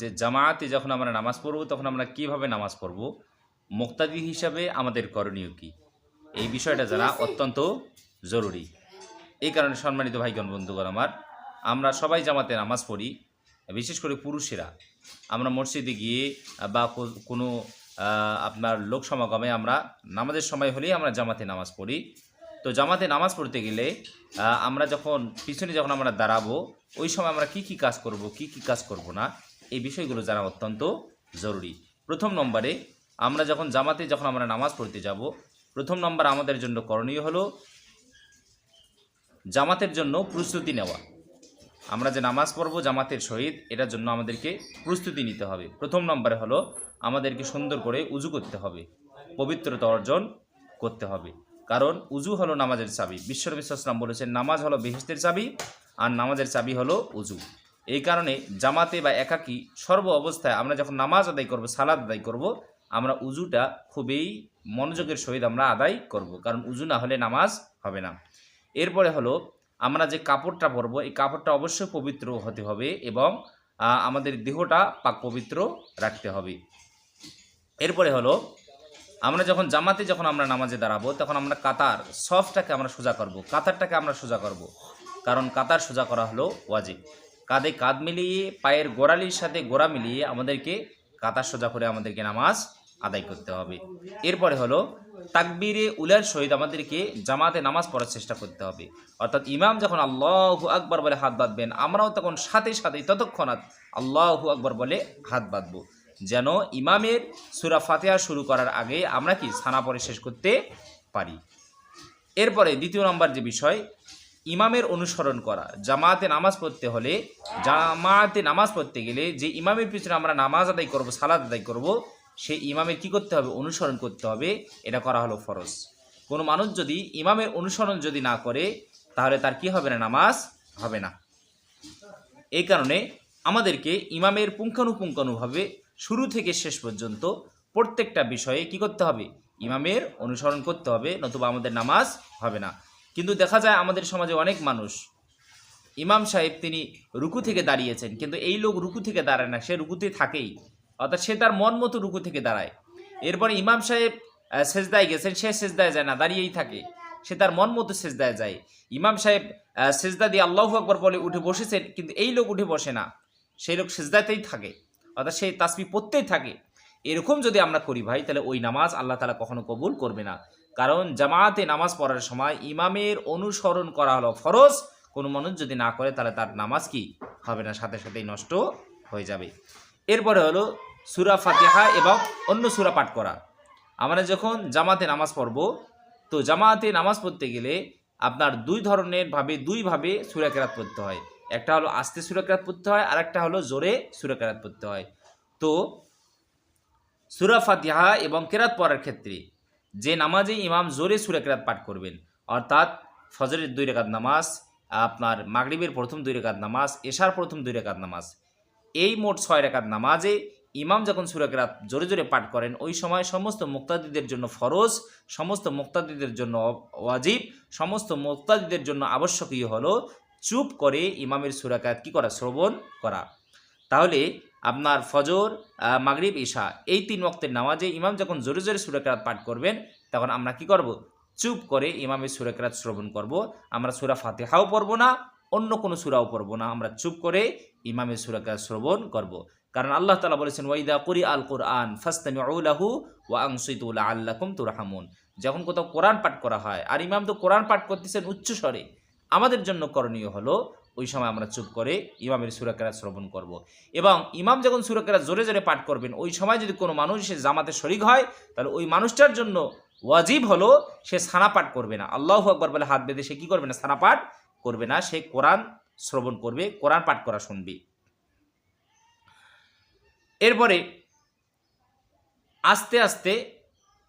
যে জামাতে যখন আমরা নামাজ পড়ব তখন আমরা কীভাবে নামাজ পড়ব? মুক্তাদি হিসাবে আমাদের করণীয় কি? এই বিষয়টা জানা অত্যন্ত জরুরি। এই কারণে সম্মানিত ভাইগণ বন্ধুগণ আমার আমরা সবাই জামাতে নামাজ পড়ি বিশেষ করে পুরুষেরা। আমরা মসজিদে গিয়ে বা কোনো আপনার লোক সমাগমে আমরা নামাজের সময় হলেই আমরা জামাতে নামাজ পড়ি। তো জামাতে নামাজ পড়তে গেলে আমরা যখন পিছনে যখন আমরা দাঁড়াবো ওই সময় আমরা কি কি কাজ করব কি কি কাজ করব না এই বিষয়গুলো জানা অত্যন্ত জরুরি। প্রথম নম্বরে, আমরা যখন জামাতে যখন আমরা নামাজ পড়তে যাব, প্রথম নম্বর আমাদের জন্য করণীয় হলো জামাতের জন্য প্রস্তুতি নেওয়া। আমরা যে নামাজ পড়ব জামাতের সহিত, এটার জন্য আমাদেরকে প্রস্তুতি নিতে হবে। প্রথম নম্বরে হলো আমাদেরকে সুন্দর করে উজু করতে হবে, পবিত্রতা অর্জন করতে হবে। কারণ উজু হলো নামাজের চাবি। বিশ্বনবী ইসলাম বলেছেন, নামাজ হলো বেহেস্তের চাবি, আর নামাজের চাবি হলো উজু। এই কারণে জামাতে বা একাকী সর্ব অবস্থায় আমরা যখন নামাজ আদায় করব সালাদ আদায় করব, আমরা উজুটা খুবই মনোযোগের সহিত আমরা আদায় করব। কারণ উজু না হলে নামাজ হবে না। এরপরে হলো, আমরা যে কাপড়টা পরবো, এই কাপড়টা অবশ্যই পবিত্র হতে হবে এবং আমাদের দেহটা পাক পবিত্র রাখতে হবে। এরপরে হলো, আমরা যখন জামাতে যখন আমরা নামাজে দাঁড়াবো, তখন আমরা কাতার, সফটাকে আমরা সোজা করব, কাতারটাকে আমরা সোজা করব। কারণ কাতার সোজা করা হলো ওয়াজিব। কাঁধে কাঁধ মিলিয়ে, পায়ের গোড়ালির সাথে গোড়া মিলিয়ে আমাদেরকে কাতার সোজা করে আমাদেরকে নামাজ আদায় করতে হবে। এরপরে হলো তাকবিরে উলার সহিত আমাদেরকে জামাতে নামাজ পড়ার চেষ্টা করতে হবে। অর্থাৎ ইমাম যখন আল্লাহ আকবর বলে হাত বাঁধবেন, আমরাও তখন সাথে সাথে, ততক্ষণাৎ আল্লাহ আকবর বলে হাত বাঁধবো। যেন ইমামের সুরা ফাতেহা শুরু করার আগে আমরা কি ছানা পরে শেষ করতে পারি? এরপরে দ্বিতীয় নম্বর যে বিষয় ইমামের অনুসরণ করা। জামাতে নামাজ পড়তে হলে, জামাতে নামাজ পড়তে গেলে যে ইমামের পিছনে আমরা নামাজ আদায় করব সালাদ আদায় করব, সেই ইমামের কি করতে হবে? অনুসরণ করতে হবে। এটা করা হলো ফরজ। কোনো মানুষ যদি ইমামের অনুসরণ যদি না করে, তাহলে তার কি হবে না? নামাজ হবে না। এই কারণে আমাদেরকে ইমামের পুঙ্খানুপুঙ্খানুভাবে শুরু থেকে শেষ পর্যন্ত প্রত্যেকটা বিষয়ে কি করতে হবে? ইমামের অনুসরণ করতে হবে, নতুবা আমাদের নামাজ হবে না। কিন্তু দেখা যায় আমাদের সমাজে অনেক মানুষ, ইমাম সাহেব তিনি রুকু থেকে দাঁড়িয়েছেন, কিন্তু এই লোক রুকু থেকে দাঁড়ায় না, সে রুকুতে থাকেই, অর্থাৎ সে তার মন মতো রুকু থেকে দাঁড়ায়। এরপরে ইমাম সাহেব সেজদায় গেছেন, সে সেজদায় যায় না, দাঁড়িয়েই থাকে, সে তার মন মতো সেজদায় যায়। ইমাম সাহেব সেজদা দিয়ে আল্লাহ আকবর বলে উঠে বসেছেন, কিন্তু এই লোক উঠে বসে না সেই লোক সেজদাতেই থাকে, অর্থাৎ সেই তাসবি পড়তেই থাকে। এরকম যদি আমরা করি ভাই, তাহলে ওই নামাজ আল্লাহ তালা কখনো কবুল করবে না। কারণ জামাতে নামাজ পড়ার সময় ইমামের অনুসরণ করা হলো ফরজ। কোনো মানুষ যদি না করে, তাহলে তার নামাজ কি হবে না? সাথে সাথেই নষ্ট হয়ে যাবে। এরপরে হলো সুরা ফাতিহা এবং অন্য সুরা পাঠ করা। আমরা যখন জামাতে নামাজ পড়ব, তো জামাতে নামাজ পড়তে গেলে আপনার দুই ধরনের ভাবে দুইভাবে সুরা কেরাত পড়তে হয়। একটা হলো আস্তে সুরা কেরাত পড়তে হয় আর একটা হলো জোরে সুরা কেরাত পড়তে হয়। তো সুরা ফাতিহা এবং কেরাত পড়ার ক্ষেত্রে যে নামাজে ইমাম জোরে সুরা কেরাত পাঠ করবেন, অর্থাৎ ফজরের দুই রেখাত নামাজ, আপনার মাগরিবের প্রথম দুই রেখাত নামাজ, এশার প্রথম দুই রেখাত নামাজ, এই মোট ছয় রেখাত নামাজে ইমাম যখন সুরা কেরাত জোরে জোরে পাঠ করেন, ওই সময় সমস্ত মুক্তাদিদের জন্য ফরজ, সমস্ত মুক্তাদিদের জন্য ওয়াজিব, সমস্ত মুক্তাদিদের জন্য আবশ্যকীয় হলো চুপ করে ইমামের সুরাকাত কি করা, শ্রবণ করা। তাহলে আপনার ফজর মাগরিব ঈশা এই তিন ওয়াক্তের নামাজে ইমাম যখন জোরে জোরে সুরাকাত পাঠ করবেন, তখন আমরা কি করব? চুপ করে ইমামের সুরাকাত শ্রবণ করব। আমরা সুরা ফাতেহাও পড়ব না, অন্য কোনো সুরাও পড়ব না। আমরা চুপ করে ইমামের সুরাকাত শ্রবণ করব। কারণ আল্লাহ তালা বলেছেন ওয়াইদা করি আল কোরআন ফাস্তামি আউলাহু ওয়া আংসিতুল্লাহ আল্লাকুম তুরহামুন। যখন কোথাও কোরআন পাঠ করা হয়, আর ইমাম তো কোরআন পাঠ করতেছেন উচ্চ স্বরে আমাদের জন্য করণীয় হলো ওই সময় আমরা চুপ করে ইমামের সুরাকেরা শ্রবণ করব। এবং ইমাম যখন সুরাকেরা জোরে জোরে পাঠ করবেন, ওই সময় যদি কোনো মানুষ সে জামাতে শরিক হয়, তাহলে ওই মানুষটার জন্য ওয়াজিব হলো সে সানা পাঠ করবে না। আল্লাহ আকবর বলে হাত বেঁধে সে কী করবে না? সানা পাঠ করবে না, সে কোরআন শ্রবণ করবে, কোরআন পাঠ করা শুনবে। এরপরে আস্তে আস্তে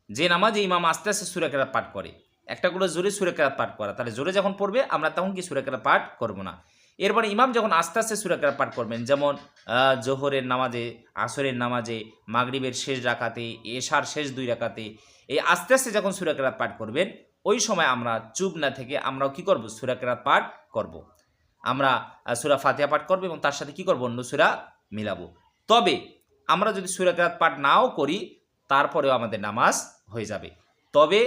যে নামাজে ইমাম আস্তে আস্তে সুরাকেরাত পাঠ করে একটা করে জোরে সুরাকেরাত পাঠ করা। তাহলে জোরে যখন পড়বে, আমরা তখন কি সুরাকেরাত পাঠ করব না। এরপরে ইমাম যখন আস্তে আস্তে সুরাকেরাত পাঠ করবেন, যেমন জোহরের নামাজে, আসরের নামাজে, মাগরিবের শেষ রাকাতে, এশার শেষ দুই রাকাতে, এই আস্তে আস্তে যখন সুরাকেরাত পাঠ করবেন, ওই সময় আমরা চুপ না থেকে আমরাও কি করব? সুরাকেরাত পাঠ করব। আমরা সুরা ফাতিহা পাঠ করব এবং তার সাথে কি করব? অন্য সুরা মিলাবো। তবে আমরা যদি সুরাকেরাত পাঠ নাও করি, তারপরেও আমাদের নামাজ হয়ে যাবে। তবে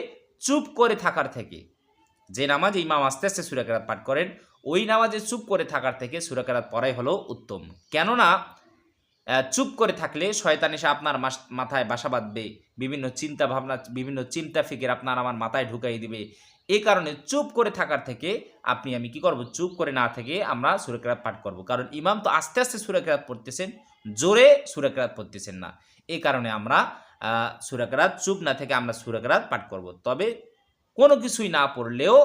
চুপ করে থাকার থেকে, যে নামাজে ইমাম আস্তে আস্তে সুরাকেরাত পাঠ করেন, ওই নামাজে চুপ করে থাকার থেকে সুরাকেরাত পড়াই হলো উত্তম। কেননা চুপ করে থাকলে শয়তান এসে আপনার মাথায় বাসা বাঁধবে, বিভিন্ন চিন্তা ভাবনা, বিভিন্ন চিন্তা ফিকির আপনার আমার মাথায় ঢুকাই দিবে এই কারণে চুপ করে থাকার থেকে আপনি আমি কি করব? চুপ করে না থেকে আমরা সুরাকেরাত পাঠ করব। কারণ ইমাম তো আস্তে আস্তে সুরাকেরাত পড়তেছেন জোরে সুরাকেরাত পড়তেছেন না। এই কারণে আমরা আহ, চুপ না থেকে আমরা সুরাকেরাত পাঠ করব। তবে কোনো কিছুই না পড়লেও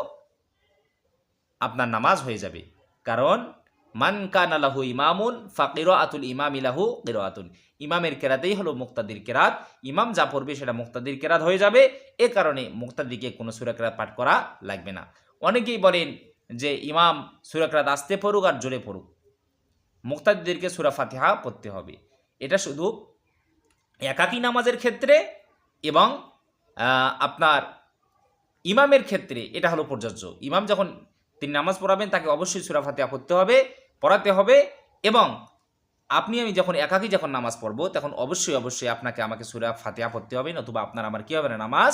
আপনার নামাজ হয়ে যাবে। কারণ মান কানা লাহু ইমামুন ফাকির আতুল ইমাম ইলাহু আতুন ইমামের কেরাতেই হলো মুক্তাদির কেরাত। ইমাম যা পড়বে সেটা মুক্তাদির কেরাত হয়ে যাবে। এ কারণে মুক্তাদিকে কোনো সুরা কেরাত পাঠ করা লাগবে না। অনেকেই বলেন যে ইমাম সুরা কেরাত আসতে পড়ুক আর জোরে পড়ুক। মুক্তাদিদেরকে সুরা ফাতিহা পড়তে হবে। এটা শুধু একাকী নামাজের ক্ষেত্রে এবং আপনার ইমামের ক্ষেত্রে এটা হলো প্রযোজ্য। ইমাম যখন তিনি নামাজ পড়াবেন তাকে অবশ্যই সুরা ফাতিহা পড়তে হবে। পড়াতে হবে এবং আপনি আমি যখন একাকী যখন নামাজ পড়ব, তখন অবশ্যই অবশ্যই আপনাকে আমাকে সুরা ফাতিহা পড়তে হবে, নতুবা আপনার আমার কী হবে না, নামাজ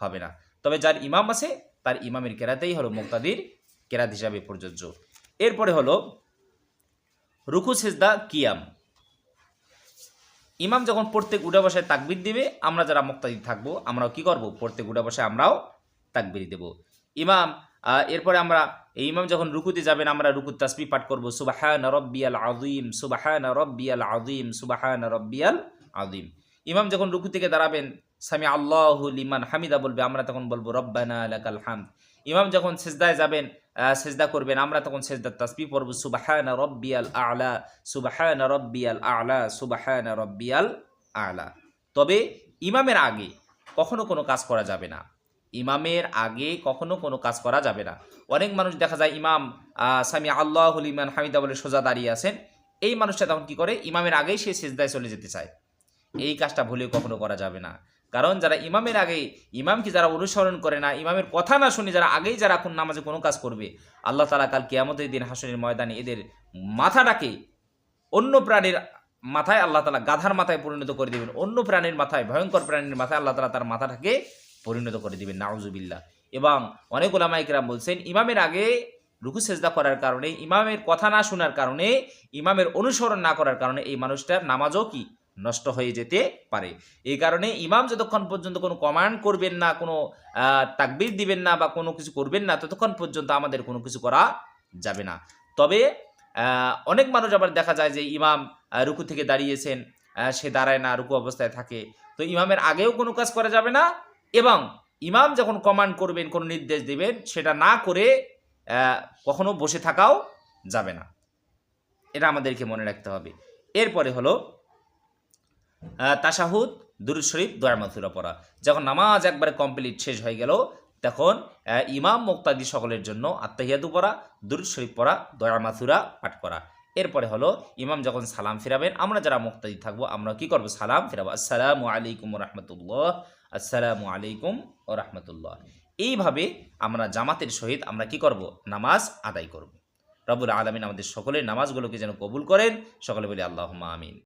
হবে না। তবে যার ইমাম আছে, তার ইমামের কেরাতেই হলো মুক্তাদির কেরাত হিসাবে প্রযোজ্য। এরপরে হলো রুকু, সেজদা, কিয়াম। ইমাম যখন প্রত্যেক উঠে বসায় তাকবির দিবে, আমরা যারা মুক্তাদি থাকব, আমরাও কি করব? প্রত্যেক উঠে বসে আমরাও তাকবির দেব। ইমাম এরপরে আমরা এই ইমাম যখন রুকুতে যাবেন, আমরা রুকুত তাসবি পাঠ করব, সুবাহান রব্বিয়াল আযীম, সুবাহান রব্বিয়াল আযীম, সুবাহান রব্বিয়াল আযীম। ইমাম যখন রুকু থেকে দাঁড়াবেন স্বামী আল্লাহু লিমান হামিদা বলবে, আমরা তখন বলব, রব্বানা লাকাল হামদ। ইমাম যখন সেজদায় যাবেন সেজদা করবেন, আমরা তখন সেজদার তাসবি পড়ব, সুবাহান রব্বিয়াল আলা, সুবাহান রব্বিয়াল আলা, সুবাহান রব্বিয়াল আলা। তবে ইমামের আগে কখনো কোনো কাজ করা যাবে না। ইমামের আগে কখনো কোনো কাজ করা যাবে না। অনেক মানুষ দেখা যায় ইমাম সামি আল্লাহ ইমান হামিদা বলে সোজা দাঁড়িয়ে আছেন। এই মানুষটা তখন কি করে? ইমামের আগেই সে সেজদায় চলে যেতে চায়। এই কাজটা ভুলেও কখনো করা যাবে না। কারণ যারা ইমামের আগে, ইমামকে যারা অনুসরণ করে না, ইমামের কথা না শুনে যারা আগেই যারা এখন নামাজে কোনো কাজ করবে, আল্লাহ তালা কাল কেয়ামতের দিন হাসনের ময়দানে এদের মাথাটাকে অন্য প্রাণীর মাথায় আল্লাহ তালা গাধার মাথায় পরিণত করে দেবেন। অন্য প্রাণীর মাথায়, ভয়ঙ্কর প্রাণীর মাথায় আল্লাহ তালা তার মাথাটাকে পরিণত করে দিবেন, নাউজুবিল্লাহ। এবং অনেক ওলামাইকরাম বলছেন, ইমামের আগে রুকু, সেজদা করার কারণে, ইমামের কথা না শোনার কারণে, ইমামের অনুসরণ না করার কারণে এই মানুষটার নামাজও কি নষ্ট হয়ে যেতে পারে। এই কারণে ইমাম যতক্ষণ পর্যন্ত কোনো কমান্ড করবেন না, কোনো তাকবির দিবেন না বা কোনো কিছু করবেন না, ততক্ষণ পর্যন্ত আমাদের কোনো কিছু করা যাবে না। তবে অনেক মানুষ আবার দেখা যায় যে ইমাম রুকু থেকে দাঁড়িয়েছেন সে দাঁড়ায় না, রুকু অবস্থায় থাকে। তো ইমামের আগেও কোনো কাজ করা যাবে না এবং ইমাম যখন কমান্ড করবেন, কোনো নির্দেশ দিবেন, সেটা না করে কখনো বসে থাকাও যাবে না। এটা আমাদেরকে মনে রাখতে হবে। এরপরে হলো তাসাহুদ দুরুদ শরীফ দোয়ার মাথুরা পড়া। যখন নামাজ একবারে কমপ্লিট শেষ হয়ে গেল, তখন ইমাম মুক্তাদি সকলের জন্য আত্মাহিয়াদু পড়া, দুরুদ শরীফ পড়া দোয়ার মাথুরা পাঠ করা। এরপরে হলো, ইমাম যখন সালাম ফিরাবেন, আমরা যারা মুক্তাদি থাকব, আমরা কি করব? সালাম ফিরাবো। আসসালামু আলাইকুম রহমতুল্লাহ। আসসালামু আলাইকুম ও রহমতুল্লাহ। এইভাবে আমরা জামাতের সহিত আমরা কি করব? নামাজ আদায় করব। রবুল আলমিন আমাদের সকলের নামাজগুলোকে যেন কবুল করেন। সকলে বলি আল্লাহ আমিন।